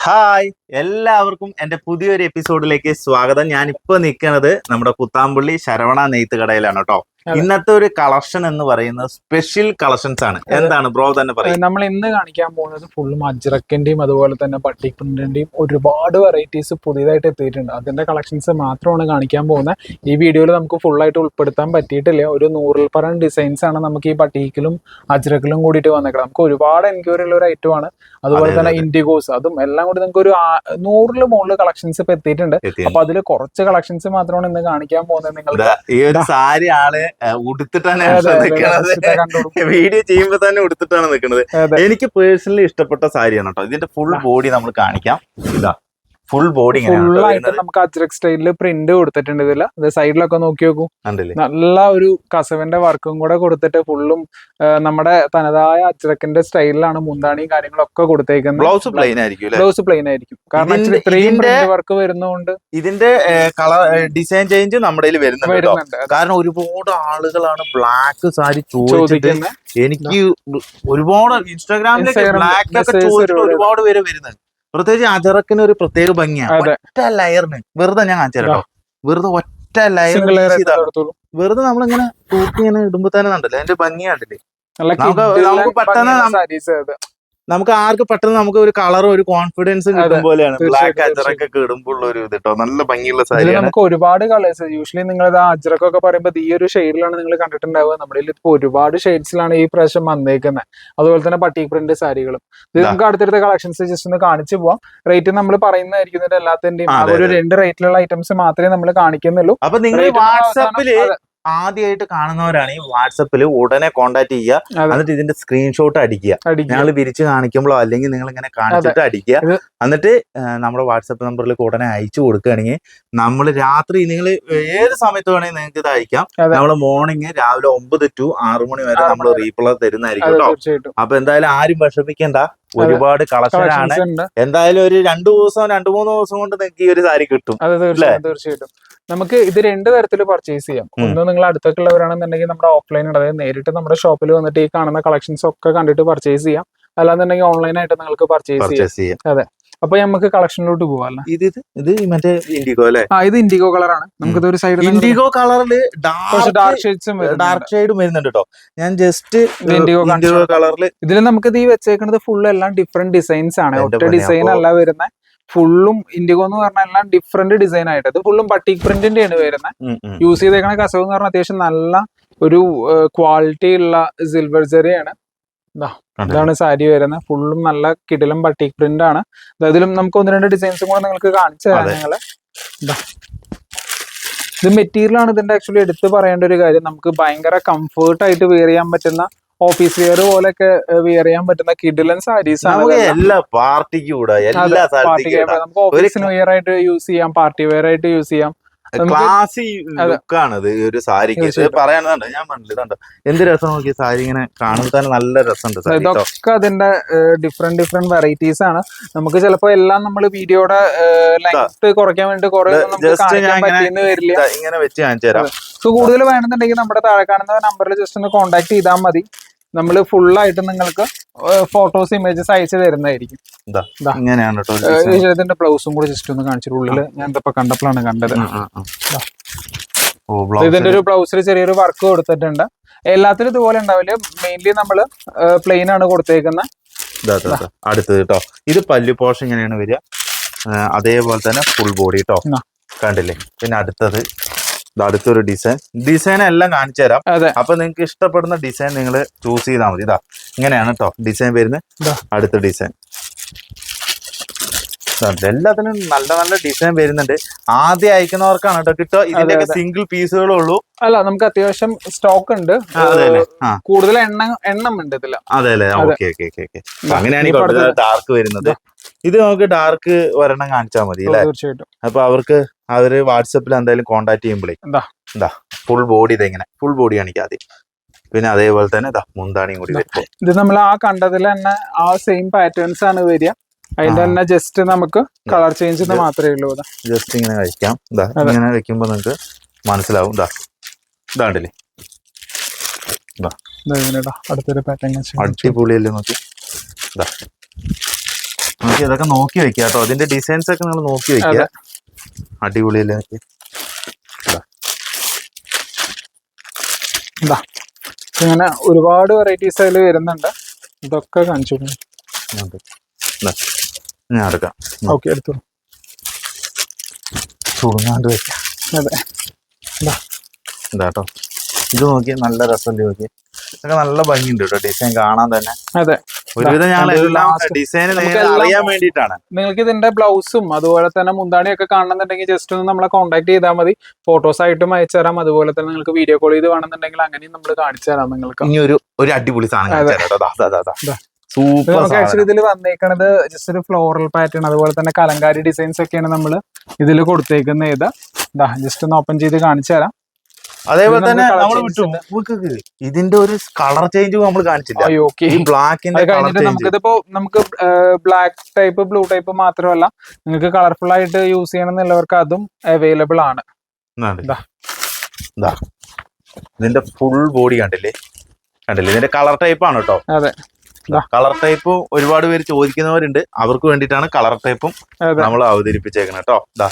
Hi എല്ലാവർക്കും എന്റെ പുതിയൊരു എപ്പിസോഡിലേക്ക് സ്വാഗതം ഞാൻ ഇപ്പൊ നിൽക്കുന്നത് നമ്മുടെ കുത്താമ്പുള്ളി ശരവണ നെയ്ത്ത് കടയിലാണ് കേട്ടോ. ഇന്നത്തെ ഒരു കളക്ഷൻ എന്ന് പറയുന്നത് സ്പെഷ്യൽ കളക്ഷൻസ് ആണ്. എന്താണ് ബ്രോ തന്നെ പറയുന്നത് നമ്മൾ ഇന്ന് കാണിക്കാൻ പോകുന്നത് ഫുള്ളും അജ്രക്കിന്റെയും അതുപോലെ തന്നെ പട്ടിക് പ്രിന്റിന്റെയും ഒരുപാട് വെറൈറ്റീസ് പുതിയതായിട്ട് എത്തിയിട്ടുണ്ട്. അതിന്റെ കളക്ഷൻസ് മാത്രമാണ് കാണിക്കാൻ പോകുന്നത്. ഈ വീഡിയോയിൽ നമുക്ക് ഫുൾ ആയിട്ട് ഉൾപ്പെടുത്താൻ പറ്റിയിട്ടില്ല. ഒരു നൂറിൽ പരം ഡിസൈൻസ് ആണ് നമുക്ക് ഈ പട്ടിക്കിലും അജ്രക്കിലും കൂടിയിട്ട് വന്നേക്കുന്നത് നമുക്ക് ഒരുപാട് എൻക്വയറി ഉള്ള ഒരു ഐറ്റം ആണ്. അതുപോലെ തന്നെ ഇൻഡിഗോസ് അതും എല്ലാം കൂടി നമുക്ക് ഒരു നൂറിൽ മുകളിൽ കളക്ഷൻസ് ഇപ്പൊ എത്തിയിട്ടുണ്ട്. എത്തി. അപ്പൊ അതിൽ കുറച്ച് കളക്ഷൻസ് മാത്രമാണ് ഇന്ന് കാണിക്കാൻ പോകുന്നത്. നിങ്ങൾക്ക് ഈ ഒരു സാരി ആൾ ഉടുത്തിട്ടാണ് വീഡിയോ ചെയ്യുമ്പോ തന്നെ ഉടുത്തിട്ടാണ് നിൽക്കുന്നത് എനിക്ക് പേഴ്സണലി ഇഷ്ടപ്പെട്ട സാരിയാണ് കേട്ടോ. ഇതിന്റെ ഫുൾ ബോഡി നമ്മൾ കാണിക്കാം. ഇതാ ഫുൾ ബോഡി ഫുള്ളായിട്ട് നമുക്ക് അജ്രക് സ്റ്റൈലിൽ പ്രിന്റ് കൊടുത്തിട്ടുണ്ട് ഇതിൽ. ഇത് സൈഡിലൊക്കെ നോക്കി നോക്കൂ. നല്ല ഒരു കസവിന്റെ വർക്കും കൂടെ കൊടുത്തിട്ട് ഫുള്ളും നമ്മുടെ തനതായ അജ്രക്കിന്റെ സ്റ്റൈലിലാണ് മുന്താണിയും കാര്യങ്ങളൊക്കെ കൊടുത്തേക്കുന്നത്. ബ്ലൗസ് പ്ലെയിൻ ആയിരിക്കും ബ്ലൗസ് പ്ലെയിൻ ആയിരിക്കും. കാരണം ഇത്രയും വർക്ക് വരുന്നതുകൊണ്ട് ഇതിന്റെ കളർ ഡിസൈൻ ചേഞ്ച് നമ്മുടെ വരുന്നുണ്ട് കാരണം ഒരുപാട് ആളുകളാണ് ബ്ലാക്ക് സാരി ചോദിക്കുന്നത്. എനിക്ക് ഒരുപാട് ഇൻസ്റ്റാഗ്രാമിലൊക്കെ ബ്ലാക്ക് ഒക്കെ ചോദിച്ചിട്ട് ഒരുപാട് ഒരുപാട് പേര് വരുന്നത് പ്രത്യേകിച്ച് അജറക്കിന് ഒരു പ്രത്യേക ഭംഗിയാണ് ഒറ്റ ലയറിന്. വെറുതെ ഞാൻ കാണിച്ചു തരാം വെറുതെ ഒറ്റ ലയർ വെറുതെ നമ്മളിങ്ങനെ തൂക്കി ഇങ്ങനെ ഇടുമ്പോ തന്നെ കണ്ടല്ലേ? അതിന്റെ ഭംഗി കണ്ടില്ലേ? നല്ല നമുക്ക് കിഡിലൻ നമുക്ക് പെട്ടെന്ന് നമുക്ക് ആർക്ക് പെട്ടെന്ന് നമുക്ക് ഒരു കളറും ഒരു കോൺഫിഡൻസും കിട്ടും. പോലെയാണ് ബ്ലാക്ക് അജറൊക്കെ ഇടുമ്പോൾ ഒരു ഇത് കേട്ടോ നല്ല ഭംഗിയുള്ള സാരി സാരിയാണ്. നമുക്ക് ഒരുപാട് കളേഴ്സ് യൂഷ്വലി നിങ്ങൾ ഇത് അജ്രക്കൊക്കെ പറയുമ്പോൾ ഈ ഒരു ഷെയ്ഡിലാണ് നിങ്ങൾ കണ്ടിട്ടുണ്ടാവുക. നമ്മുടെ ഇപ്പൊ ഒരുപാട് ഷെയ്ഡ്സിലാണ് ഈ പ്രാവശ്യം വന്നേക്കുന്നത് അതുപോലെ തന്നെ പട്ടി പ്രിന്റ് സാരികളും. ഇത് നമുക്ക് അടുത്തടുത്ത കളക്ഷൻസ് ജസ്റ്റ് ഒന്ന് കാണിച്ചു പോവാം. റേറ്റ് നമ്മൾ പറയുന്നതായിരിക്കും എല്ലാത്തിന്റെയും ഒരു രണ്ട് റേറ്റിലുള്ള ഐറ്റംസ് മാത്രമേ നമ്മൾ കാണിക്കുന്നുള്ളൂ. അപ്പൊ നിങ്ങൾ വാട്സപ്പിൽ ആദ്യമായിട്ട് കാണുന്നവരാണ് ഈ വാട്സപ്പിൽ ഉടനെ കോൺടാക്ട് ചെയ്യുക. എന്നിട്ട് ഇതിന്റെ സ്ക്രീൻഷോട്ട് അടിക്കുക. ഞങ്ങൾ വിരിച്ച് കാണിക്കുമ്പോഴോ അല്ലെങ്കിൽ നിങ്ങൾ ഇങ്ങനെ കാണിച്ചിട്ട് അടിക്കുക. എന്നിട്ട് നമ്മുടെ വാട്സപ്പ് നമ്പറിലേക്ക് ഉടനെ അയച്ചു കൊടുക്കുകയാണെങ്കിൽ നമ്മൾ രാത്രി നിങ്ങൾ ഏത് സമയത്ത് വേണമെങ്കിൽ നിങ്ങൾക്ക് ഇത് അയക്കാം. നമ്മൾ മോർണിംഗ് രാവിലെ ഒമ്പത് ടു ആറ് മണി വരെ നമ്മൾ റീപ്ലേ തരുന്നതായിരിക്കും കേട്ടോ അപ്പൊ എന്തായാലും ആരും വിഷമിക്കണ്ട. ഒരുപാട് കളക്ഷൻ ആണ് എന്തായാലും ഒരു രണ്ടു ദിവസം രണ്ടു മൂന്ന് ദിവസം കൊണ്ട് നിങ്ങൾക്ക് ഈ ഒരു സാരി കിട്ടും. അതെ തീർച്ചയായും തീർച്ചയായിട്ടും. നമുക്ക് ഇത് രണ്ട് തരത്തിൽ പർച്ചേസ് ചെയ്യാം. ഒന്ന് നിങ്ങൾ അടുത്തൊക്കെ ഉള്ളവരാണെന്നുണ്ടെങ്കിൽ നമ്മുടെ ഓഫ്ലൈൻ അതായത് നേരിട്ട് നമ്മുടെ ഷോപ്പിൽ വന്നിട്ട് ഈ കാണുന്ന കളക്ഷൻസ് ഒക്കെ കണ്ടിട്ട് പർച്ചേസ് ചെയ്യാം. അല്ലാന്നുണ്ടെങ്കിൽ ഓൺലൈൻ ആയിട്ട് നിങ്ങൾക്ക് പർച്ചേസ് ചെയ്യാം. ചെയ്യാം. അപ്പൊ നമുക്ക് കളക്ഷനിലോട്ട് പോവാല്ലേ? ഇത് ഇത് മറ്റേ ഇൻഡിഗോ അല്ലേ? ആ ഇത് ഇൻഡിഗോ കളറാണ് നമുക്കിത് ഒരു സൈഡ് ഇൻഡിഗോ കളറിൽ കുറച്ച് ഡാർക്ക് ഷെയ്ഡ്സും ഡാർക്ക് ഷെയ്ഡും വരുന്നുണ്ട്. കേട്ടോ ഞാൻ ജസ്റ്റ് ഇൻഡിഗോ ഇൻഡിഗോ. കളറിൽ ഇതിൽ നമുക്ക് ഈ വെച്ചേക്കുന്നത് ഫുൾ എല്ലാം ഡിഫറെന്റ് ഡിസൈൻസ് ആണ്. ഒറ്റ ഡിസൈൻ അല്ല വരുന്നത് ഫുള്ളും ഇൻഡിഗോ എന്ന് പറഞ്ഞാൽ എല്ലാം ഡിഫറെന്റ് ഡിസൈൻ ആയിട്ട്. ഇത് ഫുള്ളും ബട്ടീക് പ്രിന്റിന്റെ ആണ് വരുന്നത് യൂസ് ചെയ്തേക്കണ കസവ് എന്ന് പറഞ്ഞാൽ അത്യാവശ്യം നല്ല ഒരു ക്വാളിറ്റി ഉള്ള സിൽവർ ജെറിയാണ് ഇതാണ് സാരി വരുന്നത് ഫുള്ളും നല്ല കിടിലും പട്ടി പ്രിന്റ് ആണ്. അതിലും നമുക്ക് ഒന്ന് രണ്ട് ഡിസൈൻസും കൂടെ നിങ്ങൾക്ക് കാണിച്ചു തരാം നിങ്ങൾ. ഇത് മെറ്റീരിയൽ ആണ് ഇതിന്റെ ആക്ച്വലി എടുത്ത് പറയേണ്ട ഒരു കാര്യം. നമുക്ക് ഭയങ്കര കംഫേർട്ട് ആയിട്ട് വെയർ ചെയ്യാൻ പറ്റുന്ന ഓഫീസ് വെയർ പോലെയൊക്കെ വെയർ ചെയ്യാൻ പറ്റുന്ന കിഡിലൻ സാരീസ് ആണ് നമുക്ക് എല്ലാ പാർട്ടിക്കും. നമുക്ക് ഓഫീസിന് വെയർ ആയിട്ട് യൂസ് ചെയ്യാം പാർട്ടി വെയർ ആയിട്ട് യൂസ് ചെയ്യാം. ക്ലാസി. ലുക്കാണ് ഇത് ഒരു സാരിക്ക്. പറയാനുണ്ട് ഞാൻ പറഞ്ഞില്ല ഇതുണ്ട് എന്ത് രസം നോക്കി സാരി ഇങ്ങനെ കാണുമ്പോൾ നല്ല രസമുണ്ട് ഇതൊക്കെ അതിന്റെ ഡിഫറെന്റ് ഡിഫറെന്റ് വെറൈറ്റീസ് ആണ്. നമുക്ക് ചിലപ്പോ എല്ലാം നമ്മൾ വീഡിയോയുടെ ലെങ്ത് കുറയ്ക്കാൻ വേണ്ടി കുറെ വരില്ല. ഇങ്ങനെ വെച്ച് കാണിച്ചു തരാം സോ കൂടുതൽ വേണമെന്നുണ്ടെങ്കിൽ നമ്മുടെ താഴെ കാണുന്ന നമ്പറിൽ ജസ്റ്റ് ഒന്ന് കോൺടാക്ട് ചെയ്താൽ മതി. നമ്മൾ ഫുൾ ആയിട്ട് നിങ്ങൾക്ക് ഫോട്ടോസ് ഇമേജസ് അയച്ചു തരുന്നതായിരിക്കും. ഏഹ് ബ്ലൗസും കൂടി ജസ്റ്റ് ഒന്ന് കാണിച്ചിട്ട് ഉള്ളിൽ ഞാൻ ഇതപ്പോ കണ്ടപ്പോഴാണ് കണ്ടത്. ഇതിന്റെ ഒരു ബ്ലൗസിൽ ചെറിയൊരു വർക്ക് കൊടുത്തിട്ടുണ്ട്. എല്ലാത്തിലും ഇതുപോലെ ഉണ്ടാവില്ല? മെയിൻലി നമ്മൾ പ്ലെയിൻ ആണ് കൊടുത്തേക്കുന്ന. അടുത്തത് കേട്ടോ ഇത് പല്ലു പോഷൻ ഇങ്ങനെയാണ് വരിക. അതേപോലെ തന്നെ ഫുൾ ബോഡി കേട്ടോ കണ്ടില്ലേ? പിന്നെ അടുത്തത് അടുത്തൊരു ഡിസൈൻ ഡിസൈൻ എല്ലാം കാണിച്ചു തരാം. അപ്പൊ നിങ്ങൾക്ക് ഇഷ്ടപ്പെടുന്ന ഡിസൈൻ നിങ്ങൾ ചൂസ് ചെയ്താൽ മതി. ഇതാ ഇങ്ങനെയാണ് കേട്ടോ ഡിസൈൻ വരുന്നത്. അടുത്ത ഡിസൈൻ എല്ലാത്തിനും നല്ല നല്ല ഡിസൈൻ വരുന്നുണ്ട്. ആദ്യം അയക്കുന്നവർക്കാണ് കേട്ടോ കിട്ടുക. ഇതിന്റെയൊക്കെ. സിംഗിൾ പീസുകളേ ഉള്ളൂ. അല്ല നമുക്ക് അത്യാവശ്യം സ്റ്റോക്ക് ഉണ്ട്. കൂടുതൽ എണ്ണ എണ്ണം ഉണ്ട് ഇതിൽ. അതെ അല്ലേ. Okay okay okay okay. അടുത്തത്. ഡാർക്ക് വരുന്നത്. ഇത് നമുക്ക് ഡാർക്ക് ഒരെണ്ണം കാണിച്ചാൽ മതി അല്ലേ? തീർച്ചയായിട്ടും. അപ്പൊ അവർക്ക് അവർ വാട്സപ്പിൽ എന്തായാലും കോണ്ടാക്ട് ചെയ്യുമ്പോഴേ എന്താ? എന്താ? ഫുൾ ബോഡി ഇത് എങ്ങനെ ഫുൾ ബോഡി കാണിക്കാം ആദ്യം. പിന്നെ അതേപോലെ തന്നെ ഇതാ മുന്താണിയും കൂടി ഇത് നമ്മൾ ആ കണ്ടതിൽ തന്നെ ആ സെയിം പാറ്റേൺസ് ആണ് വരിക. അതിന്റെ തന്നെ ജസ്റ്റ് നമുക്ക് കളർ ചേഞ്ച് മാത്രമേ ഉള്ളൂ. ജസ്റ്റ് ഇങ്ങനെ കഴിക്കാം ഇതാ ഇങ്ങനെ വെക്കുമ്പോ നിങ്ങൾക്ക് മനസ്സിലാവും. ഇതാ ഇതാണ്ടില്ലേ. അടുത്തൊരു പാറ്റേൺ അടിപൊളിയല്ലേ നോക്കി. ഇതാ ഇതൊക്കെ നോക്കി വെക്കാം കേട്ടോ അതിന്റെ ഡിസൈൻസ് ഒക്കെ നിങ്ങൾ നോക്കി വെക്കുക. അടിപൊളിയല്ലേ? ഇതാ. ഇങ്ങനെ ഒരുപാട് വെറൈറ്റീസ് അതിൽ വരുന്നുണ്ട്. ഇതൊക്കെ കാണിച്ചു ഞാൻ എടുക്കാം. ഓക്കെ എടുത്തു ചുടുങ്ങാണ്ട് വെക്കാം. അതെ. ഇതാട്ടോ ഇത് നോക്കി നല്ല രസം നോക്കി ഇതൊക്കെ നല്ല ഭംഗിയുണ്ട് കേട്ടോ ഡിസൈൻ കാണാൻ തന്നെ. അതെ. ഒരുവിധം ഞങ്ങൾ ഡിസൈൻ അറിയാൻ വേണ്ടിയിട്ടാണ്. നിങ്ങൾക്ക് ഇതിന്റെ ബ്ലൗസും അതുപോലെ തന്നെ മുന്താണിയൊക്കെ കാണണമെന്നുണ്ടെങ്കിൽ ജസ്റ്റ് ഒന്ന് നമ്മളെ കോൺടാക്ട് ചെയ്താൽ മതി. ഫോട്ടോസ് ആയിട്ടും അയച്ചു തരാം. അതുപോലെ തന്നെ നിങ്ങൾക്ക് വീഡിയോ കോൾ ചെയ്ത് വേണമെന്നുണ്ടെങ്കിൽ അങ്ങനെയും നമ്മൾ കാണിച്ചു തരാം നിങ്ങൾക്ക്. ഇനി ഒരു ഒരു അടിപൊളി സാധനം. സൂപ്പർ നമുക്ക് ആക്ച്വലി. ഇതിൽ വന്നേക്കണത് ജസ്റ്റ് ഒരു ഫ്ലോറൽ പാറ്റേൺ അതുപോലെ തന്നെ കലങ്കാരി ഡിസൈൻസ് ഒക്കെയാണ് നമ്മൾ ഇതിൽ കൊടുത്തേക്കുന്നത്. ഇതാ ജസ്റ്റ് ഒന്ന് ഓപ്പൺ ചെയ്ത് കാണിച്ചു തരാം. അതേപോലെ തന്നെ നമ്മൾ വിട്ടു. ഇതിന്റെ ഒരു കളർ ചേഞ്ച് നമ്മൾ കാണിച്ചില്ല. ഈ ബ്ലാക്കിന്റെ കളർ ചേഞ്ച് നമുക്കിതിപ്പോ നമുക്ക് ബ്ലാക്ക് ടൈപ്പ് ബ്ലൂ ടൈപ്പ് മാത്രമല്ല നിങ്ങൾക്ക് കളർഫുൾ ആയിട്ട് യൂസ് ചെയ്യണം എന്നുള്ളവർക്ക് അതും അവൈലബിൾ ആണ്. ഇതിന്റെ ഫുൾ ബോഡി കണ്ടില്ലേ? കണ്ടില്ലേ? ഇതിന്റെ കളർ ടൈപ്പ് ആണ് കേട്ടോ അതെ. കളർ ടൈപ്പ് ഒരുപാട് പേര് ചോദിക്കുന്നവരുണ്ട്. അവർക്ക് വേണ്ടിയിട്ടാണ് കളർ ടൈപ്പും നമ്മൾ അവതരിപ്പിച്ചേക്കുന്നത് കേട്ടോ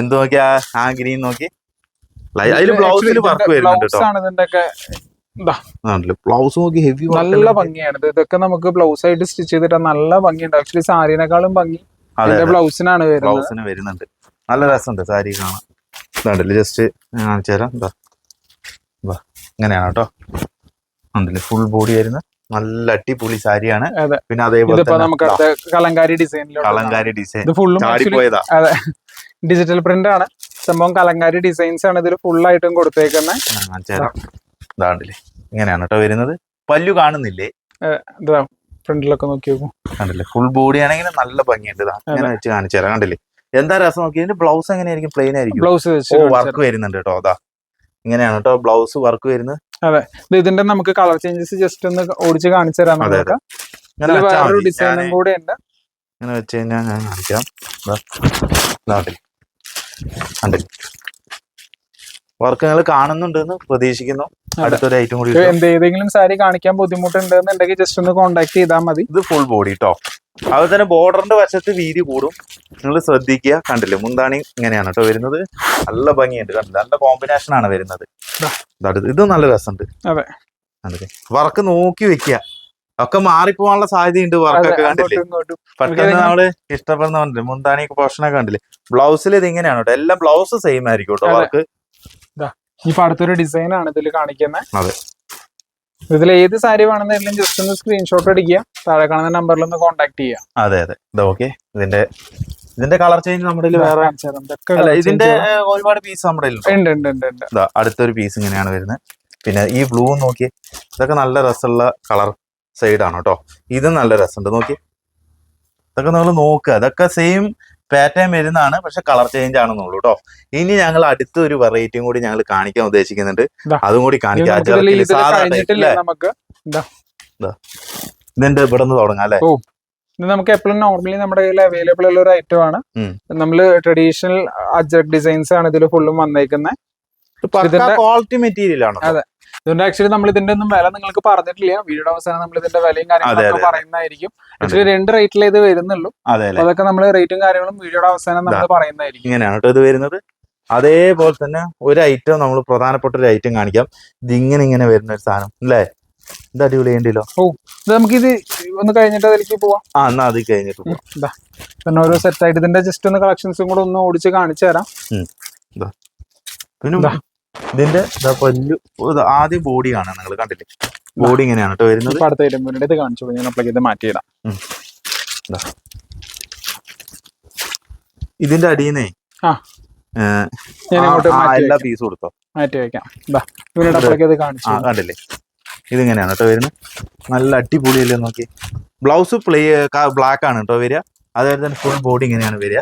എന്ത് നോക്കിയാ? ആ ഗ്രീൻ നോക്കി. അതിൽ ബ്ലൗസിൽ വർക്ക് വരുന്നുണ്ട് കേട്ടോ ബ്ലൗസ് ആണ് നോക്കി ഹെവി നല്ല ഭംഗിയാണ്. ഇത് ഇതൊക്കെ നമുക്ക് ബ്ലൗസ് ആയിട്ട് സ്റ്റിച്ച് ചെയ്തിട്ട് നല്ല ഭംഗിയുണ്ട്. ആക്ച്വലി സാരിനെക്കാളും ഭംഗി ബ്ലൗസിനാണ് ബ്ലൗസിന് വരുന്നുണ്ട്. നല്ല രസമുണ്ട് സാരി കാണാൻ. ഇതാണ്ടല്ലേ ജസ്റ്റ് കാണിച്ചു തരാം. ഇങ്ങനെയാണ് കേട്ടോ ഉണ്ടല്ലേ ഫുൾ ബോഡി വരുന്ന നല്ല അടിപൊളി സാരിയാണ്. പിന്നെ അതേപോലെ നമുക്ക് കലങ്കാരി ഡിസൈൻ ചാടിപ്പോയതാ അതെ. ഡിജിറ്റൽ പ്രിന്റ് ആണ്. സംഭവം കലങ്കാരി ഡിസൈൻസ് ആണ് ഇതിൽ ഫുൾ ആയിട്ടും കൊടുത്തേക്കുന്നത് ഇങ്ങനെയാണ് കേട്ടോ വരുന്നത്. പല്ലു കാണുന്നില്ലേ? ഫ്രണ്ടിലൊക്കെ നോക്കി കണ്ടില്ലേ? ഫുൾ ബോഡി ആണെങ്കിൽ നല്ല ഭംഗിയുണ്ട് ഇതാ. ഇങ്ങനെ വെച്ച് കാണിച്ചു തരാം. കണ്ടില്ലേ? എന്താ രസം നോക്കി ഇതിന്റെ ബ്ലൗസ് എങ്ങനെയായിരിക്കും? പ്ലെയിൻ ആയിരിക്കും. ബ്ലൗസ് വർക്ക് വരുന്നുണ്ട് കേട്ടോ. അതാ. ഇങ്ങനെയാണ് കേട്ടോ ബ്ലൗസ് വർക്ക് വരുന്നത്. അതെ. ഇതിന്റെ നമുക്ക് കളർ ചേഞ്ചസ് ജസ്റ്റ് ഒന്ന് ഓടിച്ച് കാണിച്ചു തരാം. ഡിസൈനും കൂടെ ഉണ്ട്. ഇങ്ങനെ വെച്ച് കഴിഞ്ഞാൽ ഞാൻ കാണിക്കാം. ഇതാണ്ടില്ലേ വർക്ക് നിങ്ങൾ കാണുന്നുണ്ടെന്ന് പ്രതീക്ഷിക്കുന്നു. അടുത്തൊരു ഐറ്റം കൂടി എന്തെങ്കിലും സാരി കാണിക്കാൻ ബുദ്ധിമുട്ടുണ്ടെന്നുണ്ടെങ്കിൽ ജസ്റ്റ് ഒന്ന് കോൺടാക്ട് ചെയ്താൽ മതി. ഇത് ഫുൾ ബോഡി കേട്ടോ അതുപോലെ തന്നെ ബോർഡറിന്റെ വശത്ത് വീതി കൂടും. നിങ്ങൾ ശ്രദ്ധിക്കുക. കണ്ടില്ലേ? മുന്താണി ഇങ്ങനെയാണ് കേട്ടോ വരുന്നത്. നല്ല ഭംഗിയുണ്ട്. കണ്ടില്ല നല്ല കോമ്പിനേഷൻ ആണ് വരുന്നത്. ഇതാ, നല്ല രസമുണ്ട്. അതെ. വർക്ക് നോക്കി വെക്കുക. ഒക്കെ മാറിപ്പോവാനുള്ള സാധ്യതയുണ്ട് വർക്കൊക്കെ കണ്ടില്ലേ? പെട്ടെന്ന് നമ്മൾ ഇഷ്ടപ്പെടുന്ന കണ്ടില്ലേ മുന്താനി പോർഷനൊക്കെ കണ്ടില്ലേ? ബ്ലൗസിൽ ഇത് ഇങ്ങനെയാണ് കേട്ടോ. എല്ലാം ബ്ലൗസ് സെയിം ആയിരിക്കും കേട്ടോ. വർക്ക് ഇപ്പൊ അടുത്തൊരു ഡിസൈൻ ആണ് ഇതിൽ കാണിക്കുന്നത് അതെ. ഇതിൽ ഏത് സാരി വേണമെന്നെങ്കിലും ജസ്റ്റ് ഒന്ന് സ്ക്രീൻഷോട്ട് അടിക്കുക താഴെ കാണുന്ന നമ്പറിൽ ഒന്ന് കോൺടാക്ട് ചെയ്യുക. അതെ അതെ. ഇത് ഓക്കെ ഇതിന്റെ ഇതിന്റെ കളർ ചേഞ്ച് നമ്മുടെ വേറെ ഇതിന്റെ ഒരുപാട് പീസ് നമ്മുടെ അടുത്തൊരു പീസ് ഇങ്ങനെയാണ് വരുന്നത്. പിന്നെ ഈ ബ്ലൂ നോക്കി ഇതൊക്കെ നല്ല രസമുള്ള കളർ സൈഡാണ് കേട്ടോ ഇത് നല്ല രസമുണ്ട്. നോക്കി. ഇതൊക്കെ നിങ്ങൾ നോക്കുക അതൊക്കെ സെയിം പാറ്റേൺ വരുന്നതാണ് പക്ഷെ കളർ ചേഞ്ച് ആണെന്നുള്ളൂ കേട്ടോ ഇനി ഞങ്ങൾ അടുത്ത ഒരു വെറൈറ്റിയും കൂടി ഞങ്ങൾ കാണിക്കാൻ ഉദ്ദേശിക്കുന്നുണ്ട്. അതും കൂടി കാണിക്കാം. ഇതിന്റെ ഇവിടെ നിന്ന് തുടങ്ങാം അല്ലെ? നമുക്ക് എപ്പോഴും നോർമലി നമ്മുടെ കയ്യിൽ അവൈലബിൾ ഉള്ള ഒരു ഐറ്റം ആണ്. നമ്മൾ ട്രഡീഷണൽ അജക് ഡിസൈൻസ് ആണ് ഇതിൽ ഫുള്ളും വന്നേക്കുന്നത് ക്വാളിറ്റി മെറ്റീരിയൽ ആണ് അതെ. ഇതുകൊണ്ട് ആക്ച്വലി നമ്മൾ ഇതിന്റെ ഒന്നും വില നിങ്ങൾക്ക് പറഞ്ഞിട്ടില്ല. വീഡിയോയുടെ അവസാനം നമ്മൾ ഇതിന്റെ വിലയും കാര്യങ്ങളും. പറയുന്നതായിരിക്കും. ആക്ച്വലി രണ്ട് റേറ്റിലേ ഇത് വരുന്നുള്ളൂ. അതൊക്കെ നമ്മൾ റേറ്റും കാര്യങ്ങളും വീഡിയോയുടെ അവസാനം നമ്മൾ പറയുന്നതായിരിക്കും. ഇങ്ങനെയാണ് കേട്ടോ ഇത് വരുന്നത്. അതേപോലെ തന്നെ ഒരു ഐറ്റം നമ്മൾ പ്രധാനപ്പെട്ട ഒരു ഐറ്റം കാണിക്കാം. ഇതിങ്ങനെ ഇങ്ങനെ ഇങ്ങനെ വരുന്ന ഒരു സാധനം അല്ലേ? ഇത് അടിപൊളി ചെയ്യണ്ടല്ലോ ഇത് നമുക്ക് ഇത് ഒന്ന് കഴിഞ്ഞിട്ട് അതിലേക്ക് പോവാം. ആ എന്നാ അത് കഴിഞ്ഞിട്ട്. പിന്നെ ഓരോ സെറ്റ് ആയിട്ട് ഇതിന്റെ ജസ്റ്റ് ഒന്ന് കളക്ഷൻസും കൂടെ ഒന്ന് ഓടിച്ച് കാണിച്ചു തരാം. പിന്നെ. ഇതിന്റെ പല്ലു ആദ്യം ബോഡി കാണാൻ നിങ്ങൾ കണ്ടില്ലേ? ബോഡി ഇങ്ങനെയാണ് കേട്ടോ വരുന്നത്. അടുത്ത ഇത് കാണിച്ചു ഞാൻ മാറ്റി ഇടാം. മാറ്റിയിടാം ഇതിന്റെ അടിയിന്നേ മാറ്റി എല്ലാ പീസ് കൊടുത്തോ മാറ്റി വെക്കാം. കണ്ടില്ലേ? ഇതിങ്ങനെയാണ് കേട്ടോ വരുന്നത്. നല്ല അടിപൊളിയല്ലേ നോക്കി. ബ്ലൗസ് പ്ലേ ബ്ലാക്ക് ആണ് കേട്ടോ വരിക. അതുപോലെ തന്നെ ഫുൾ ബോഡി ഇങ്ങനെയാണ് വരിക.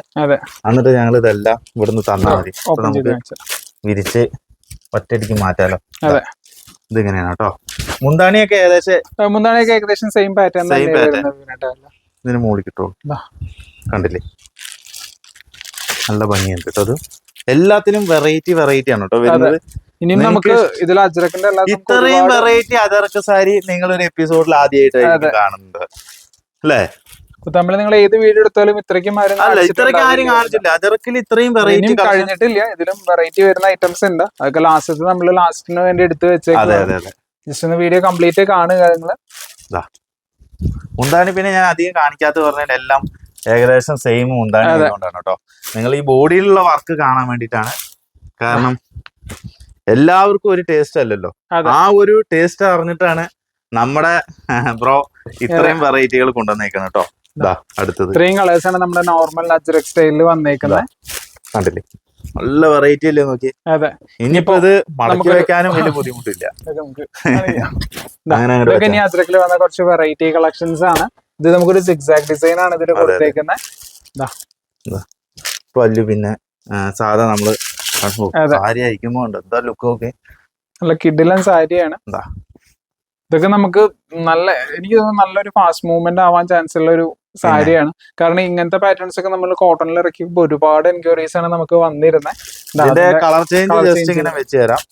എന്നിട്ട് ഞങ്ങൾ ഇതെല്ലാം ഇവിടുന്ന് തന്നാൽ മതി. ചെയ്ത് നമുക്ക് വിരിച്ച് ഒറ്റയടിക്ക് മാറ്റാലോ? അതെ. ഇതിങ്ങനെയാണ് കേട്ടോ. മുന്താണിയൊക്കെ ഏകദേശം മുന്താണിയൊക്കെ ഏകദേശം സെയിം പാറ്റേൺ സെയിം പാറ്റേൺ ഇതിന് മുകളിൽ കിട്ടുള്ളൂ കണ്ടില്ലേ? നല്ല ഭംഗിയുണ്ട് കേട്ടോ അത്. എല്ലാത്തിനും വെറൈറ്റി വെറൈറ്റി ആണ് കേട്ടോ വരുന്നത്. ഇനിയും നമുക്ക് ഇതിൽ അജറക്കിന്റെ ഇത്രയും വെറൈറ്റി അജറക്ക് സാരി നിങ്ങൾ ഒരു എപ്പിസോഡിൽ ആദ്യമായിട്ടായിരിക്കും അതെ. കാണുന്നത്. അല്ലേ? കുത്താമ്പളി നിങ്ങൾ ഏത് വീഡിയോ എടുത്താലും ഇത്രയ്ക്കും ആരും അല്ല ഇത്രയ്ക്ക് ആരും കാണിച്ചില്ല ഇത്രയും വെറൈറ്റി കഴിഞ്ഞിട്ടില്ല. ഇതിലും വെറൈറ്റി വരുന്ന ഐറ്റംസ് ഉണ്ട്. അതൊക്കെ ലാസ്റ്റ് നമ്മൾ ലാസ്റ്റിന് വേണ്ടി എടുത്തു വെച്ചേക്കും അതെ അതെ ജസ്റ്റ് ഒന്ന് വീഡിയോ കംപ്ലീറ്റ് കാണുക നിങ്ങൾ. മുന്താണി പിന്നെ ഞാൻ അധികം കാണിക്കാത്ത പറഞ്ഞാൽ എല്ലാം ഏകദേശം സെയിം മുന്താണി. ആയതുകൊണ്ടാണ് കേട്ടോ. നിങ്ങൾ ഈ ബോഡിയിലുള്ള വർക്ക് കാണാൻ വേണ്ടിട്ടാണ് കാരണം എല്ലാവർക്കും ഒരു ടേസ്റ്റ് അല്ലല്ലോ. ആ ഒരു ടേസ്റ്റ് അറിഞ്ഞിട്ടാണ് നമ്മുടെ ബ്രോ ഇത്രയും വെറൈറ്റികൾ കൊണ്ടുവന്നേക്കണം കേട്ടോ. അടുത്തത്. ഇത്രയും കളേഴ്സ് ആണ് നമ്മുടെ നോർമൽ അജ്രക് സ്റ്റൈലിൽ വന്നേക്കുന്നത് കണ്ടില്ലേ? നല്ല വെറൈറ്റി അല്ലേ നോക്കി അതെ. ഇനിയിപ്പോ ഇത് മടക്കി വെക്കാനും വലിയ ബുദ്ധിമുട്ടില്ല. ഇതൊക്കെ ഇനി അജ്രക്കിൽ വന്ന കുറച്ച് വെറൈറ്റി കളക്ഷൻസ് ആണ്. ഇത് നമുക്കൊരു സിക്സാക് ഡിസൈൻ ആണ് ഇതിൽ. കൊടുത്തേക്കുന്നത് പല്ലു പിന്നെ സാധാ നമ്മൾ സാരി അയക്കുമ്പോ ഉണ്ട് എന്താ ലുക്ക് ഒക്കെ? നല്ല കിഡിലൻ സാരിയാണ്? ഇതൊക്കെ നമുക്ക് നല്ല എനിക്ക് തോന്നുന്നു നല്ലൊരു ഫാസ്റ്റ് മൂവ്മെന്റ് ആവാൻ ചാൻസ് ഉള്ള ഒരു സാരിയാണ്. കാരണം ഇങ്ങനത്തെ പാറ്റേൺസ് ഒക്കെ നമ്മൾ കോട്ടണിൽ ഇറക്കിയപ്പോൾ ഒരുപാട് എൻക്വയറീസ് ആണ് നമുക്ക് വന്നിരുന്നത് കളർ ചേഞ്ച് ജസ്റ്റ് ഇങ്ങനെ വെച്ച് തരാം.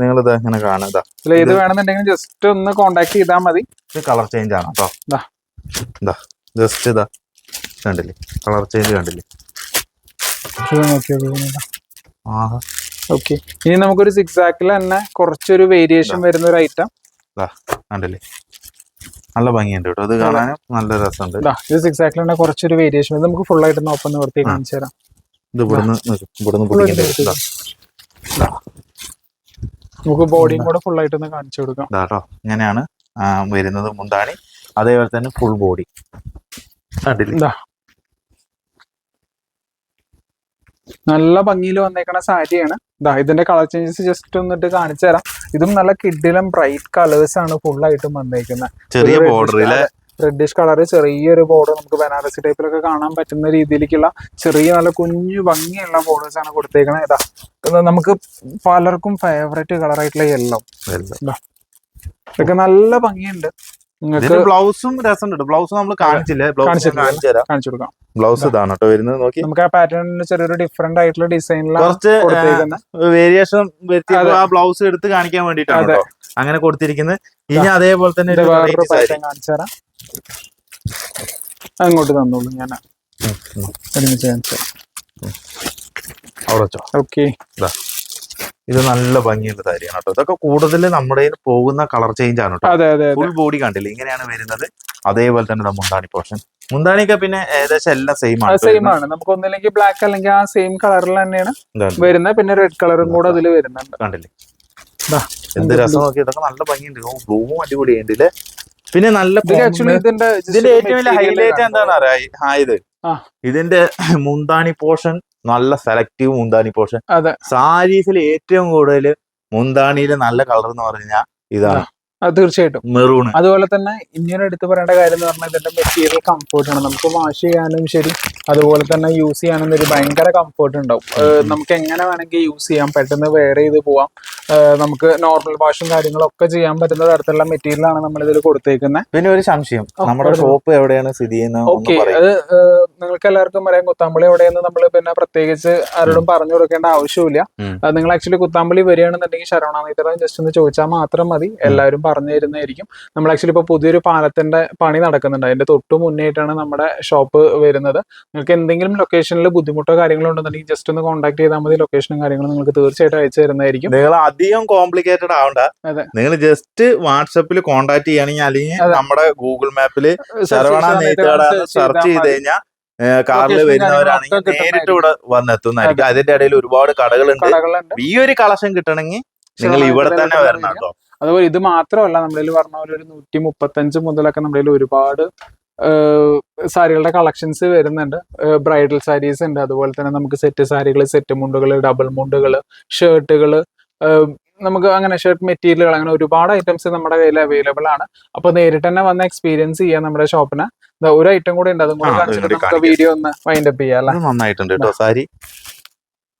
നിങ്ങൾ ഇത് ഇങ്ങനെ കാണുക ഇത് വേണമെന്നുണ്ടെങ്കിൽ ജസ്റ്റ് ഒന്ന് കോണ്ടാക്ട് ചെയ്താൽ മതി. കളർ ചേഞ്ച് ആണ് കേട്ടോ. ഇതാ ജസ്റ്റ് ഇതാ കണ്ടില്ലേ? കളർ ചേഞ്ച് കണ്ടില്ലേ? ഓക്കെ ഇനി നമുക്കൊരു സിക്സാക്കിൽ തന്നെ കുറച്ചൊരു വേരിയേഷൻ വരുന്ന ഒരു ഐറ്റം കണ്ടില്ലേ? നല്ല ഭംഗിയുണ്ട് കേട്ടോ. അത് കാണാനും നല്ല രസമുണ്ട്. ഇത് തന്നെ കുറച്ചൊരു വേരിയേഷൻ നമുക്ക് ഫുൾ ആയിട്ട് ഓപ്പൺ നിവർത്തി. കാണിച്ചു തരാം. ഇത് ഇവിടുന്ന്. ഇവിടുന്ന്. നമുക്ക് ബോഡിയും കൂടെ ഫുൾ ആയിട്ട് ഒന്ന് കാണിച്ചു കൊടുക്കാം. കേട്ടോ. ഇങ്ങനെയാണ് വരുന്നത് മുന്താണി. അതേപോലെ തന്നെ ഫുൾ ബോഡി നല്ല ഭംഗിയിൽ വന്നേക്കണ സാരിയാണ്. ഇതാ ഇതിന്റെ കളർ ചേഞ്ചസ് ജസ്റ്റ് ഒന്നിട്ട് കാണിച്ചു തരാം. ഇതും നല്ല കിഡിലും ബ്രൈറ്റ് കളേഴ്സ് ആണ് ഫുൾ ആയിട്ടും വന്നേക്കുന്നത് ചെറിയ ബോർഡറിലെ റെഡിഷ് കളർ ചെറിയൊരു ബോർഡർ നമുക്ക് ബനാറസി ടൈപ്പിലൊക്കെ കാണാൻ പറ്റുന്ന രീതിയിലേക്കുള്ള ചെറിയ നല്ല കുഞ്ഞു ഭംഗിയുള്ള ബോർഡേഴ്സ് ആണ് കൊടുത്തേക്കുന്നത് ഇതാ നമുക്ക് പലർക്കും ഫേവറേറ്റ് കളർ ആയിട്ടുള്ള യെല്ലോ ഇതൊക്കെ നല്ല ഭംഗിയുണ്ട്. നിങ്ങൾക്ക് ബ്ലൗസും രസമുണ്ട്. ബ്ലൗസ് നമ്മൾ കാണിച്ചില്ലേ? ബ്ലൗസ്. കാണിച്ചു കൊടുക്കാം. ബ്ലൗസ് ഇതാണ് കേട്ടോ വരുന്നത്. നോക്കി. നമുക്ക് ആ പാറ്റേണിന് ചെറിയൊരു ഡിഫറെന്റ് ആയിട്ടുള്ള ഡിസൈനിലാണ് കുറച്ച് വേരിയേഷൻ ആ ബ്ലൗസ് എടുത്ത് കാണിക്കാൻ വേണ്ടിട്ടാണ് അങ്ങനെ കൊടുത്തിരിക്കുന്നത്. ഇനി അതേപോലെ തന്നെ കാണിച്ചു തരാം. അങ്ങോട്ട് തന്നോളൂ ഞാൻ. ഒരുമിച്ച് കാണിച്ചു അവിടെ ഓക്കെ ഇത് നല്ല ഭംഗിയുള്ള സാരിയാണ് കേട്ടോ. ഇതൊക്കെ കൂടുതൽ നമ്മുടെ പോകുന്ന കളർ ചേഞ്ച് ആണ് കേട്ടോ. ഫുൾ ബോഡി കണ്ടില്ല? ഇങ്ങനെയാണ് വരുന്നത്. അതേപോലെ തന്നെ മുന്താണി പോർഷൻ മുന്താണിയൊക്കെ പിന്നെ ഏകദേശം എല്ലാം സെയിം ആണ് സെയിം ആണ്. നമുക്ക് ഒന്നില്ലെങ്കിൽ ബ്ലാക്ക് അല്ലെങ്കിൽ ആ സെയിം കളറിൽ തന്നെയാണ് വരുന്നത്. പിന്നെ റെഡ് കളറും കൂടെ അതിൽ വരുന്നുണ്ട്. കണ്ടില്ലേ? എന്ത് രസം നോക്കി ഇതൊക്കെ നല്ല ഭംഗിയുണ്ട്. ഓ ബ്ലൂവും അടിപൊളിയുണ്ട് പിന്നെ നല്ല ഇതിന്റെ ഏറ്റവും വലിയ ഹൈലൈറ്റ് എന്താണെന്ന് എന്താണ് അറിയാ? ആ. ഇതിന്റെ മുന്താണി പോർഷൻ നല്ല സെലക്റ്റീവ് മുന്താണി പോർഷൻ അതെ. സാരീസിൽ ഏറ്റവും കൂടുതൽ മുന്താണിയിൽ നല്ല കളർ എന്ന് പറഞ്ഞാൽ ഇതാണ്. തീർച്ചയായിട്ടും. മെറൂൺ അതുപോലെ തന്നെ ഇനിയൊരു എടുത്തു പറയേണ്ട കാര്യം എന്ന് പറഞ്ഞാൽ ഇതിന്റെ മെറ്റീരിയൽ കംഫർട്ട് ആണ്. നമുക്ക് വാഷ് ചെയ്യാനും ശരി അതുപോലെ തന്നെ യൂസ് ചെയ്യാനും ഒരു ഭയങ്കര കംഫർട്ട് ഉണ്ടാവും. നമുക്ക് എങ്ങനെ വേണമെങ്കിൽ യൂസ് ചെയ്യാം പെട്ടെന്ന് വെയർ ചെയ്ത് പോവാം. നമുക്ക് നോർമൽ വാഷും കാര്യങ്ങളൊക്കെ ചെയ്യാൻ പറ്റുന്ന തരത്തിലുള്ള മെറ്റീരിയൽ ആണ് നമ്മൾ ഇതിൽ കൊടുത്തേക്കുന്നത് പിന്നെ ഒരു സംശയം നമ്മുടെ ഷോപ്പ് എവിടെയാണ് സ്ഥിതി ചെയ്യുന്നത് ഓക്കെ അത് നിങ്ങൾക്ക് എല്ലാവർക്കും അറിയാം കുത്താമ്പളി എവിടെയെന്ന് നമ്മൾ പിന്നെ പ്രത്യേകിച്ച് ആരോടും പറഞ്ഞു കൊടുക്കേണ്ട ആവശ്യമില്ല. നിങ്ങൾ ആക്ച്വലി കുത്താമ്പളി വരികയാണെന്നുണ്ടെങ്കിൽ ശരവണ നേത്രം ജസ്റ്റ് ഒന്ന് ചോദിച്ചാൽ മാത്രം മതി. എല്ലാവരും പറഞ്ഞു തരുന്നതായിരിക്കും നമ്മൾ ആക്ച്വലി ഇപ്പോൾ പുതിയൊരു പാലത്തിന്റെ പണി നടക്കുന്നുണ്ട്. അതിന്റെ തൊട്ട് മുന്നേറ്റാണ് നമ്മുടെ ഷോപ്പ് വരുന്നത്. നിങ്ങൾക്ക് എന്തെങ്കിലും ലൊക്കേഷനിൽ ബുദ്ധിമുട്ടോ കാര്യങ്ങളോ ഉണ്ടെന്നുണ്ടെങ്കിൽ ജസ്റ്റ് ഒന്ന് കോൺടാക്ട് ചെയ്താൽ മതി. ലൊക്കേഷനും കാര്യങ്ങളും നിങ്ങൾക്ക് തീർച്ചയായിട്ടും അയച്ചു തരുന്നതായിരിക്കും. നിങ്ങൾ അധികം കോംപ്ലിക്കേറ്റഡ് ആവണ്ട. അതെ. നിങ്ങൾ ജസ്റ്റ് വാട്സപ്പിൽ കോൺടാക്ട് ചെയ്യുകയാണെങ്കിൽ അല്ലെങ്കിൽ നമ്മുടെ ഗൂഗിൾ മാപ്പിൽ ശരവണ സെർച്ച് ചെയ്ത് കഴിഞ്ഞാൽ കാറിൽ വരുന്നവരാണെങ്കിൽ നേരിട്ട് ഇവിടെ വന്നെത്തുന്നതായിരിക്കും. അതിന്റെ ഇടയിൽ ഒരുപാട് കടകളുണ്ട്. ഈ ഒരു കളക്ഷൻ കിട്ടണമെങ്കിൽ നിങ്ങൾ ഇവിടെ തന്നെ തന്നെ വരണം കേട്ടോ. അതുപോലെ ഇത് മാത്രമല്ല നമ്മളിൽ പറഞ്ഞ പോലെ ഒരു നൂറ്റി മുപ്പത്തഞ്ച് മുതലൊക്കെ നമ്മളിൽ ഒരുപാട് സാരികളുടെ കളക്ഷൻസ് വരുന്നുണ്ട്. ബ്രൈഡൽ സാരീസ് ഉണ്ട്. അതുപോലെ തന്നെ നമുക്ക് സെറ്റ് സാരികൾ സെറ്റ് മുണ്ടുകൾ ഡബിൾ മുണ്ടുകൾ ഷർട്ടുകൾ നമുക്ക് അങ്ങനെ ഷർട്ട് മെറ്റീരിയലുകൾ അങ്ങനെ ഒരുപാട് ഐറ്റംസ് നമ്മുടെ കയ്യിൽ അവൈലബിൾ ആണ്. അപ്പൊ നേരിട്ട് തന്നെ വന്ന് എക്സ്പീരിയൻസ് ചെയ്യാം നമ്മുടെ ഷോപ്പിന്. ഒരു ഐറ്റം കൂടെ ഉണ്ട്. അതും കൂടെ ആ, കാണിച്ചിട്ട് നമുക്ക് വീഡിയോ ഒന്ന് വൈൻഡപ്പ് ചെയ്യാം നന്നായിട്ടുണ്ട് കേട്ടോ സാരി.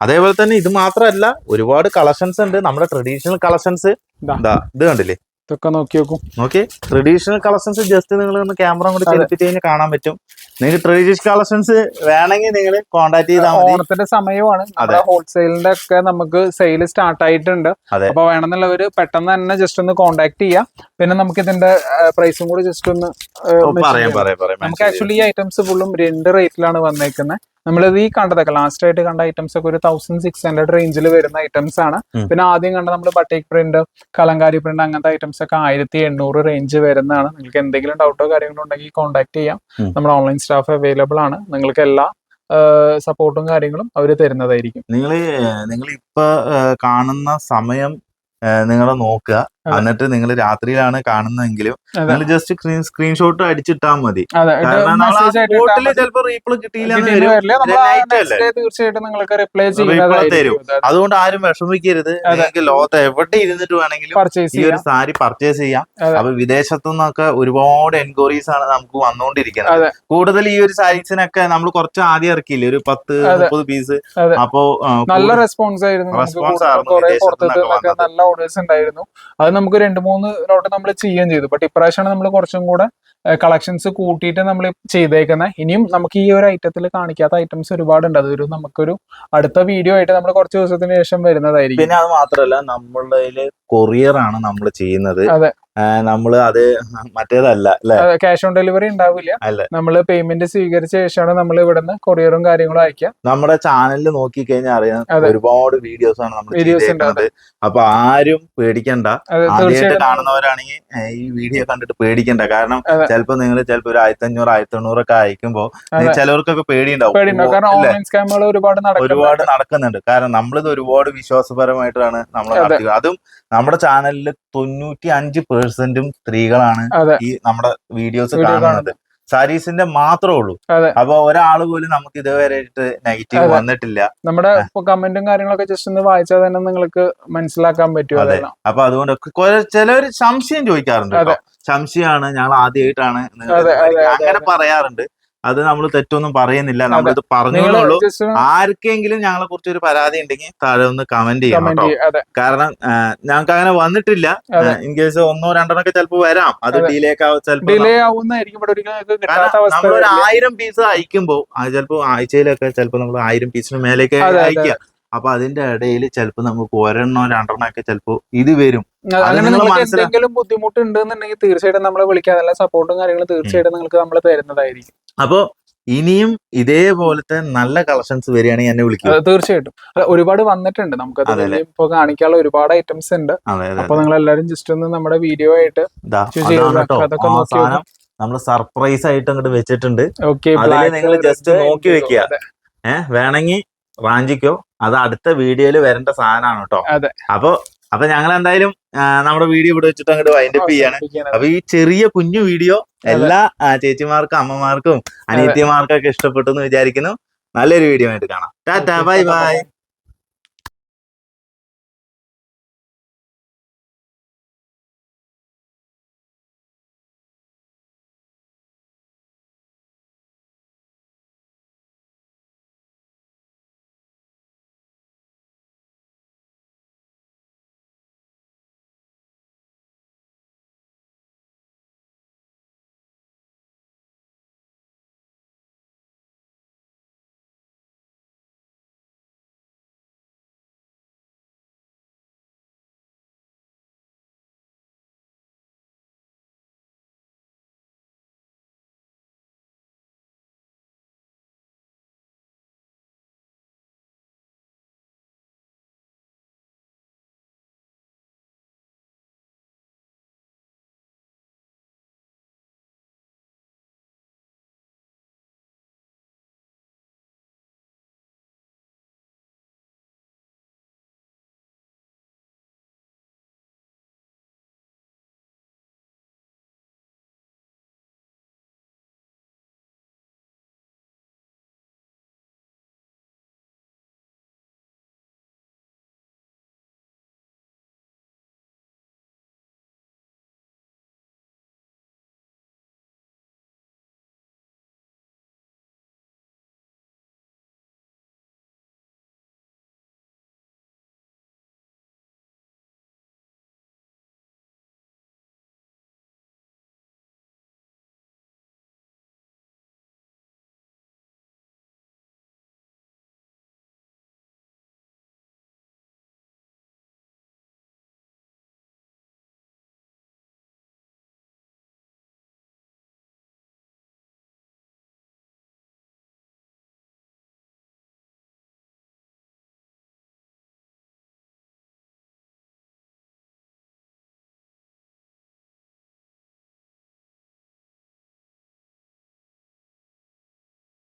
അതേപോലെ തന്നെ ഇത് മാത്രമല്ല ഒരുപാട് കളക്ഷൻസ് ഉണ്ട്. നമ്മുടെ ട്രഡീഷണൽ കളക്ഷൻസ് ഇതാ. ഇത് കണ്ടില്ലേ? ഇതൊക്കെ നോക്കി നോക്കും. നോക്കി. ട്രഡീഷണൽ കളക്ഷൻസ് ജസ്റ്റ് നിങ്ങൾ ഒന്ന് ക്യാമറ കൊണ്ട് ചെലുത്തിട്ട് കഴിഞ്ഞാൽ കാണാൻ പറ്റും. നിങ്ങൾക്ക് ട്രഡീഷണൽ കളക്ഷൻസ് വേണമെങ്കിൽ നിങ്ങൾ കോൺടാക്ട് ചെയ്താൽ മതി. ഓണത്തിന്റെ സമയമാണ്. അതെ. ഹോൾസെയിലിന്റെ ഒക്കെ നമുക്ക് സെയിൽ സ്റ്റാർട്ട് ആയിട്ടുണ്ട്. അപ്പൊ വേണമെന്നുള്ളവര് പെട്ടെന്ന് തന്നെ ജസ്റ്റ് ഒന്ന് കോൺടാക്ട് ചെയ്യാം. പിന്നെ നമുക്ക് ഇതിന്റെ പ്രൈസും കൂടി ജസ്റ്റ് ഒന്ന് പറയാം നമുക്ക് ആക്ച്വലി ഈ ഐറ്റംസ് ഫുള്ളും രണ്ട് റേറ്റിലാണ് വന്നേക്കുന്നത് നമ്മളിത് ഈ കണ്ടതൊക്കെ ലാസ്റ്റ് ആയിട്ട് കണ്ട ഐറ്റംസ് ഒക്കെ ഒരു തൗസൻഡ് സിക്സ് ഹൺഡ്രഡ് റേഞ്ചിൽ വരുന്ന ഐറ്റംസ് ആണ്. പിന്നെ ആദ്യം കണ്ട നമ്മൾ ബട്ടേക്ക് പ്രിന്റ് കലങ്കാരി പ്രിന്റ് അങ്ങനത്തെ ഐറ്റംസ് ഒക്കെ ആയിരത്തി എണ്ണൂറ് റേഞ്ച് വരുന്നതാണ്. നിങ്ങൾക്ക് എന്തെങ്കിലും ഡൗട്ടോ കാര്യങ്ങളോ ഉണ്ടെങ്കിൽ കോൺടാക്ട് ചെയ്യാം. നമ്മൾ നമ്മുടെ ഓൺലൈൻ സ്റ്റാഫ് അവൈലബിൾ ആണ്. നിങ്ങൾക്ക് എല്ലാ സപ്പോർട്ടും കാര്യങ്ങളും അവർ തരുന്നതായിരിക്കും. നിങ്ങൾ നിങ്ങൾ ഇപ്പൊ കാണുന്ന സമയം നിങ്ങൾ നോക്കുക. എന്നിട്ട് നിങ്ങൾ രാത്രിയിലാണ് കാണുന്നതെങ്കിലും. നിങ്ങൾ ജസ്റ്റ് സ്ക്രീൻഷോട്ട് അടിച്ചിട്ടാൽ മതി. റീപ്ലൈ കിട്ടിയില്ല റിപ്ലൈ തരും. അതുകൊണ്ട് ആരും വിഷമിക്കരുത്. നിങ്ങൾക്ക് ലോകത്ത് എവിടെ ഇരുന്നിട്ട് വേണമെങ്കിലും ഈ ഒരു സാരി പർച്ചേസ് ചെയ്യാം. അപ്പൊ വിദേശത്തു നിന്നൊക്കെ ഒരുപാട് എൻക്വയറീസ് ആണ് നമുക്ക് വന്നുകൊണ്ടിരിക്കുന്നത്. കൂടുതൽ ഈ ഒരു സാരീസിനൊക്കെ നമ്മൾ കുറച്ച് ആദ്യം ഇറക്കിയില്ലേ? ഒരു പത്ത്. മുപ്പത് പീസ്. അപ്പോ നല്ല റെസ്പോൺസ് ആയിരുന്നു റെസ്പോൺസ് ആയിരുന്നു. നല്ല ഓർഡേഴ്സ് ഉണ്ടായിരുന്നു. അത് നമുക്ക് രണ്ട് മൂന്ന് ലോട്ട് നമ്മൾ ചെയ്യുകയും ചെയ്തു. ബട്ട് ഇപ്രാവശ്യമാണ് നമ്മൾ കുറച്ചും കൂടെ കളക്ഷൻസ് കൂട്ടിയിട്ട് നമ്മൾ ചെയ്തേക്കുന്നത് ഇനിയും നമുക്ക് ഈ ഒരു ഐറ്റത്തിൽ കാണിക്കാത്ത ഐറ്റംസ് ഒരുപാടുണ്ട്. അതൊരു നമുക്കൊരു അടുത്ത വീഡിയോ ആയിട്ട് നമ്മൾ കുറച്ച് ദിവസത്തിന് ശേഷം വരുന്നതായിരിക്കും. പിന്നെ അത് മാത്രമല്ല നമ്മളുടെ കൊറിയർ ആണ് നമ്മൾ ചെയ്യുന്നത്. നമ്മൾ അത് മറ്റേതല്ല ക്യാഷ് ഓൺ ഡെലിവറി ഉണ്ടാവില്ല. അല്ല. നമ്മൾ പേയ്മെന്റ് സ്വീകരിച്ച ശേഷമാണ് നമ്മൾ ഇവിടുന്ന് കൊറിയറും കാര്യങ്ങളും അയക്കുക നമ്മുടെ ചാനലിൽ നോക്കി കഴിഞ്ഞാൽ അറിയാം ഒരുപാട് വീഡിയോസ് ആണ് നമ്മൾ ഉണ്ട്, അപ്പൊ ആരും പേടിക്കണ്ട. ആദ്യമായിട്ട് കാണുന്നവരാണെങ്കിൽ ഈ വീഡിയോ കണ്ടിട്ട് പേടിക്കണ്ട. കാരണം. ചിലപ്പോ നിങ്ങൾ ചിലപ്പോ ഒരു ആയിരത്തി അഞ്ഞൂറ് ആയിരത്തി എണ്ണൂറൊക്കെ അയക്കുമ്പോ ചിലവർക്കൊക്കെ പേടിയുണ്ടാവും. ഒരുപാട് നടക്കുന്നുണ്ട്. കാരണം നമ്മളിത് ഒരുപാട് വിശ്വാസപരമായിട്ടാണ് നമ്മൾ. അതും നമ്മുടെ ചാനലിൽ തൊണ്ണൂറ്റി അഞ്ച് പേഴ്സെന്റും സ്ത്രീകളാണ് ഈ നമ്മുടെ വീഡിയോസ് കാണുന്നത്. സാരീസിന്റെ മാത്രമേ ഉള്ളൂ. അപ്പൊ ഒരാൾ പോലും നമുക്ക് ഇതുവരെ നെഗറ്റീവ് വന്നിട്ടില്ല. നമ്മുടെ കമന്റും കാര്യങ്ങളൊക്കെ ജസ്റ്റ് ഒന്ന് വായിച്ചാൽ തന്നെ നിങ്ങൾക്ക് മനസ്സിലാക്കാൻ പറ്റും അതെ. അപ്പൊ അതുകൊണ്ട് ചില ചിലവര് സംശയം ചോദിക്കാറുണ്ട് സംശയമാണ് ഞങ്ങൾ ആദ്യമായിട്ടാണ് അങ്ങനെ പറയാറുണ്ട്. അത് നമ്മൾ തെറ്റൊന്നും പറയുന്നില്ല. നമ്മളിത് പറഞ്ഞോളൂ ആർക്കെങ്കിലും ഞങ്ങളെ കുറിച്ച് ഒരു പരാതി ഉണ്ടെങ്കിൽ താഴെ ഒന്ന് കമന്റ് ചെയ്യണം കമന്റ് കേട്ടോ. കാരണം ഞങ്ങൾക്ക് അങ്ങനെ വന്നിട്ടില്ല. ഇൻ കേസ് ഒന്നോ രണ്ടെണ്ണൊക്കെ ചിലപ്പോൾ വരാം. അത്. ഡിലേ ഒക്കെ ഡിലേ വരില്ല. ആയിരം പീസ് അയക്കുമ്പോ ചിലപ്പോൾ ചിലപ്പോ ആഴ്ചയിലൊക്കെ ചിലപ്പോ നമ്മൾ ആയിരം പീസിന് മേലേക്ക്. അയക്കുക. അപ്പൊ അതിന്റെ ഇടയിൽ ചിലപ്പോ നമുക്ക് ഒരെണ്ണോ രണ്ടെണ്ണോ ഒക്കെ ചിലപ്പോ ഇത് വരും. എന്തെങ്കിലും ബുദ്ധിമുട്ട് ഉണ്ടെന്നുണ്ടെങ്കിൽ തീർച്ചയായിട്ടും നമ്മളെ വിളിക്കാൻ നല്ല സപ്പോർട്ടും കാര്യങ്ങളും തീർച്ചയായിട്ടും നിങ്ങൾക്ക് നമ്മൾ തരുന്നതായിരിക്കും. അപ്പൊ ഇനിയും ഇതേപോലത്തെ നല്ല കളക്ഷൻസ് വരികയാണെങ്കിൽ എന്നെ വിളിക്കുക. തീർച്ചയായിട്ടും. ഒരുപാട് വന്നിട്ടുണ്ട്? ഇനിയും ഇപ്പൊ കാണിക്കാനുള്ള ഒരുപാട് ഐറ്റംസ് ഉണ്ട്. അപ്പൊ നിങ്ങൾ എല്ലാരും ജസ്റ്റ് ഒന്ന് നമ്മുടെ വീഡിയോ ആയിട്ട് അതൊക്കെ നോക്കി നമ്മൾ സർപ്രൈസ് ആയിട്ട് അങ്ങോട്ട് വെച്ചിട്ടുണ്ട്. നിങ്ങൾ ജസ്റ്റ് നോക്കി വെക്കുക. ഏഹ് വേണമെങ്കിൽ വാങ്ങിക്കോ അത് അടുത്ത വീഡിയോയിൽ വരേണ്ട സാധനമാണ് കേട്ടോ. അപ്പൊ അപ്പൊ ഞങ്ങൾ എന്തായാലും നമ്മുടെ വീഡിയോ ഇവിടെ വെച്ചിട്ട് അങ്ങോട്ട് വൈൻഡപ്പ് ചെയ്യാണ്. അപ്പൊ ഈ ചെറിയ കുഞ്ഞു വീഡിയോ എല്ലാ ചേച്ചിമാർക്കും അമ്മമാർക്കും അനിയത്തിമാർക്കൊക്കെ ഇഷ്ടപ്പെട്ടു എന്ന് വിചാരിക്കുന്നു. നല്ലൊരു വീഡിയോ ആയിട്ട് കാണാം. Tata bye. ബൈ.